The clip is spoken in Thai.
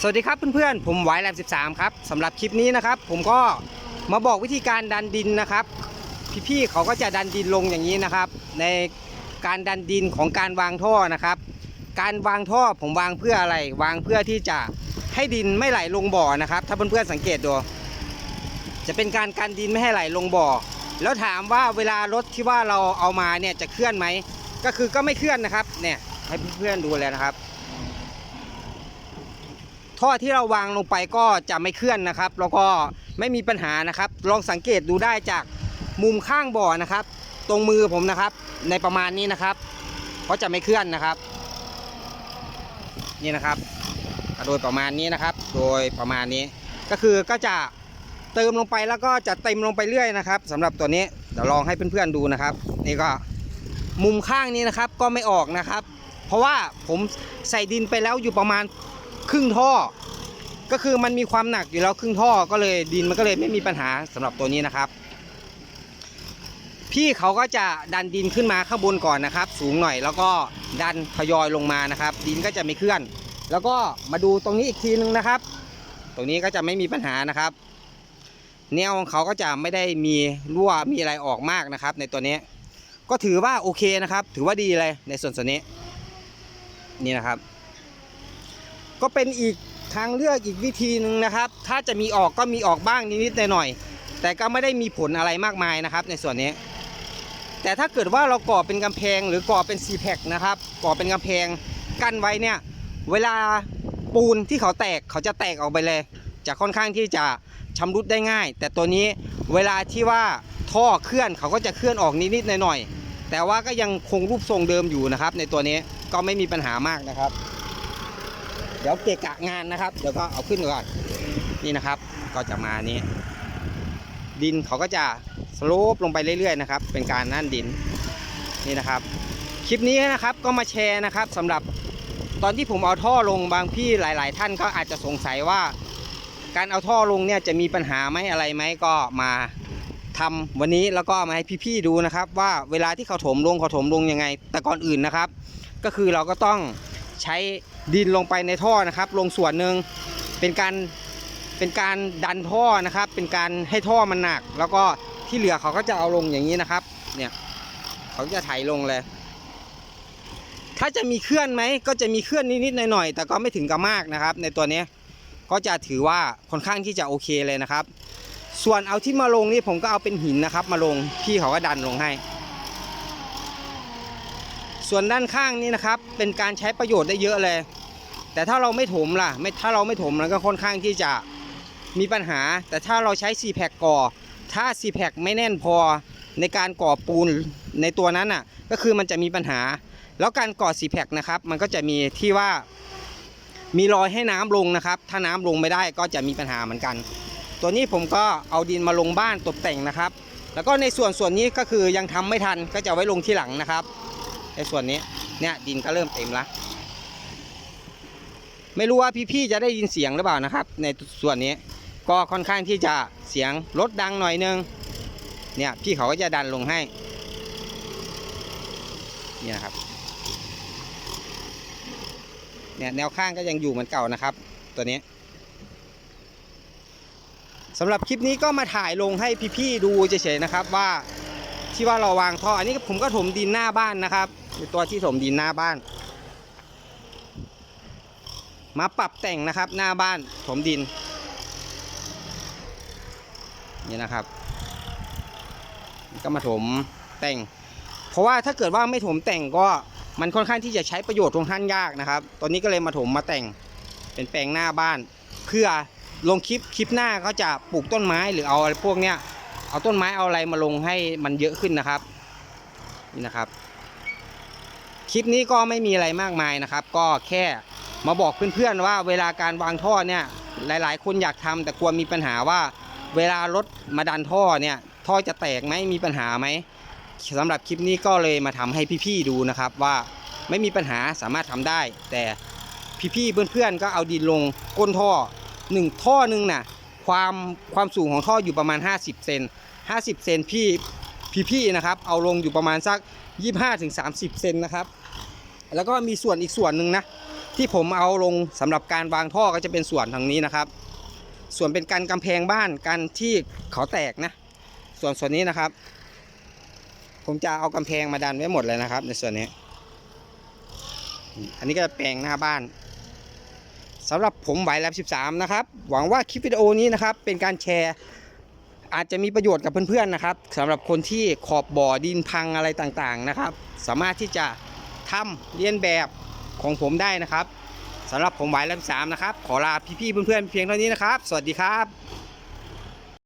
สวัสดีครับเพื่อนๆ ผมไวแลม13 ครับสำหรับคลิปนี้นะครับ ผมก็มาบอกวิธีการดันดินนะครับ พี่ๆเขาก็จะดันดินลงอย่างนี้นะครับ ในการดันดินของการวางท่อนะครับ การวางท่อผมวางเพื่ออะไร วางเพื่อที่จะให้ดินไม่ไหลลงบ่อนะครับ ถ้าเพื่อนๆสังเกตดูจะเป็นการกันดินไม่ให้ไหลลงบ่อ แล้วถามว่าเวลารถที่ว่าเราเอามาเนี่ยจะเคลื่อนไหมก็คือก็ไม่เคลื่อนนะครับเนี่ยให้เพื่อนๆดูเลยนะครับ ท่อที่เราวางลงไปก็จะไม่เคลื่อนนะครับ แล้วก็ไม่มีปัญหานะครับ ลองสังเกตดูได้จากมุมข้างบ่อนะครับ ตรงมือผมนะครับ ในประมาณนี้นะครับก็จะไม่เคลื่อนนะครับ นี่นะครับโดยประมาณนี้นะครับ โดยประมาณนี้ ก็คือก็จะเติมลงไปแล้วก็จะเต็มลงไปเรื่อยนะครับสำหรับตัวนี้เดี๋ยวลองให้เพื่อนๆดูนะครับ นี่ก็มุมข้างนี้นะครับก็ไม่ออกนะครับ เพราะว่าผมใส่ดินไปแล้วอยู่ประมาณ ครึ่งท่อ ก็คือมันมีความหนักอยู่แล้วครึ่งท่อก็เลยดินมันก็เลยไม่มีปัญหาสำหรับตัวนี้นะครับ พี่เขาก็จะดันดินขึ้นมาข้างบนก่อนนะครับ สูงหน่อยแล้วก็ดันทยอยลงมานะครับ ดินก็จะไม่เคลื่อน แล้วก็มาดูตรงนี้อีกทีนึงนะครับ ตรงนี้ก็จะไม่มีปัญหานะครับแนวของเขาก็จะไม่ได้มีรั่วมีอะไรออกมากนะครับ ในตัวนี้ก็ถือว่าโอเคนะครับ ถือว่าดีเลยในส่วนส่วนนี้นี่นะครับ ก็เป็นอีกทางเลือกอีกวิธีหนึ่งนะครับ ถ้าจะมีออกก็มีออกบ้างนิดๆหน่อยๆแต่ก็ไม่ได้มีผลอะไรมากมายนะครับ ในส่วนนี้ แต่ถ้าเกิดว่าเราก่อเป็นกำแพงหรือก่อเป็นซีแพคนะครับ ก่อเป็นกำแพงกั้นไว้เนี่ย เวลาปูนที่เขาแตกเขาจะแตกออกไปเลย จะค่อนข้างที่จะชำรุดได้ง่าย แต่ตัวนี้เวลาที่ว่าท่อเคลื่อนเขาก็จะเคลื่อนออกนิดๆหน่อยๆแต่ว่าก็ยังคงรูปทรงเดิมอยู่นะครับ ในตัวนี้ก็ไม่มีปัญหามากนะครับ เดี๋ยวเกะกะงานนะครับ เดี๋ยวก็เอาขึ้นก่อน นี่นะครับ ก็จะมานี้ ดินเขาก็จะสโลปลงไปเรื่อยๆนะครับ เป็นการนั่นดิน นี่นะครับ คลิปนี้นะครับก็มาแชร์นะครับสำหรับตอนที่ผมเอาท่อลงบางพี่หลาย ๆ ท่านก็อาจจะสงสัยว่า การเอาท่อลงเนี่ยจะมีปัญหาไหมอะไรไหมก็มาทำวันนี้แล้วก็มาให้พี่ๆดูนะครับ ว่าเวลาที่เขาถมลงเขาถมลงยังไง แต่ก่อนอื่นนะครับ ก็คือเราก็ต้องใช้ ดินลงไปในท่อนะครับ ลงส่วนหนึ่งเป็นการเป็นการดันท่อนะครับ เป็นการให้ท่อมันหนัก แล้วก็ที่เหลือเขาก็จะเอาลงอย่างนี้นะครับ เนี่ยเขาจะไถลงเลย ถ้าจะมีเคลื่อนไหมก็จะมีเคลื่อนนิดๆหน่อยๆแต่ก็ไม่ถึงกับมากนะครับ ในตัวนี้ก็จะถือว่าค่อนข้างที่จะโอเคเลยนะครับ ส่วนเอาที่มาลงนี่ผมก็เอาเป็นหินนะครับ มาลงพี่เขาก็ดันลงให้ ส่วนด้านข้างนี่นะครับ เป็นการใช้ประโยชน์ได้เยอะเลย แต่ถ้าเราไม่ถมล่ะไม่ถ้าเราไม่ถมมันก็ค่อนข้างที่จะมีปัญหา แต่ถ้าเราใช้ c p a c ก่อ ถ้า c p a c ไม่แน่นพอในการก่อปูนในตัวนั้นอะ ก็คือมันจะมีปัญหา แล้วการก่อ c p a c นะครับ มันก็จะมีที่ว่า มีรอยให้น้ำลงนะครับ ถ้าน้ำลงไม่ได้ก็จะมีปัญหาเหมือนกัน ตัวนี้ผมก็เอาดินมาลงบ้านตกแต่งนะครับ แล้วก็ในส่วนส่วนนี้ก็คือยังทำไม่ทันก็จะไว้ลงที่หลังนะครับในส่วนนี้เนี่ยดินก็เริ่มเต็มละ ไม่รู้ว่าพี่ๆจะได้ยินเสียงหรือเปล่านะครับ ในส่วนนี้ก็ค่อนข้างที่จะเสียงลดดังหน่อยนึงเนี่ยพี่เขาก็จะดันลงให้นี่นะครับเนี่ยแนวข้างก็ยังอยู่เหมือนเก่านะครับ ตัวนี้สำหรับคลิปนี้ก็มาถ่ายลงให้พี่ๆดูเฉยๆนะครับว่าที่ว่าเราวางท่ออันนี้ผมก็ถมดินหน้าบ้านนะครับเป็นตัวที่ถมดินหน้าบ้าน มาปรับแต่งนะครับหน้าบ้านถมดิน นี่นะครับ ก็มาถมแต่ง เพราะว่าถ้าเกิดว่าไม่ถมแต่งก็มันค่อนข้างที่จะใช้ประโยชน์ตรงท่านยากนะครับ ตอนนี้ก็เลยมาถมมาแต่งเป็นแปลงหน้าบ้าน เพื่อลงคลิปคลิปหน้าก็จะปลูกต้นไม้หรือเอาอะไรพวกเนี้ยเอาต้นไม้เอาอะไรมาลงให้มันเยอะขึ้นนะครับนี่นะครับ คลิปนี้ก็ไม่มีอะไรมากมายนะครับ ก็แค่ มาบอกเพื่อนๆว่าเวลาการวางท่อเนี่ยหลายๆ คนอยากทำแต่กลัวมีปัญหาว่าเวลารถมาดันท่อเนี่ยท่อจะแตกไหมมีปัญหาไหมสำหรับคลิปนี้ก็เลยมาทำให้พี่ๆดูนะครับว่าไม่มีปัญหาสามารถทำได้ แต่พี่ๆเพื่อนๆก็เอาดินลงก้นท่อหนึ่งท่อหนึ่งน่ะความความสูงของท่ออยู่ประมาณ 50 เซน50 เซนพี่พี่พี่นะครับเอาลงอยู่ประมาณสัก 25-30 เซนนะครับ แล้วก็มีส่วนอีกส่วนหนึ่งนะ ที่ผมเอาลงสำหรับการวางท่อก็จะเป็นส่วนทางนี้นะครับ ส่วนเป็นการกำแพงบ้านการที่เขาแตกนะ ส่วนส่วนนี้นะครับ ผมจะเอากำแพงมาดันไว้หมดเลยนะครับ ในส่วนนี้ อันนี้ก็แปลงหน้าบ้านสำหรับผมไหวแลบ13 นะครับ หวังว่าคลิปวิดีโอนี้นะครับ เป็นการแชร์อาจจะมีประโยชน์กับเพื่อนๆนะครับสำหรับคนที่ขอบบ่อดินพังอะไรต่างๆนะครับ สามารถที่จะทำเลียนแบบ ของผมได้นะครับสำหรับผมไหวแลบ13นะครับ ขอลาพี่ๆเพื่อนๆเพียงเท่านี้นะครับ สวัสดีครับ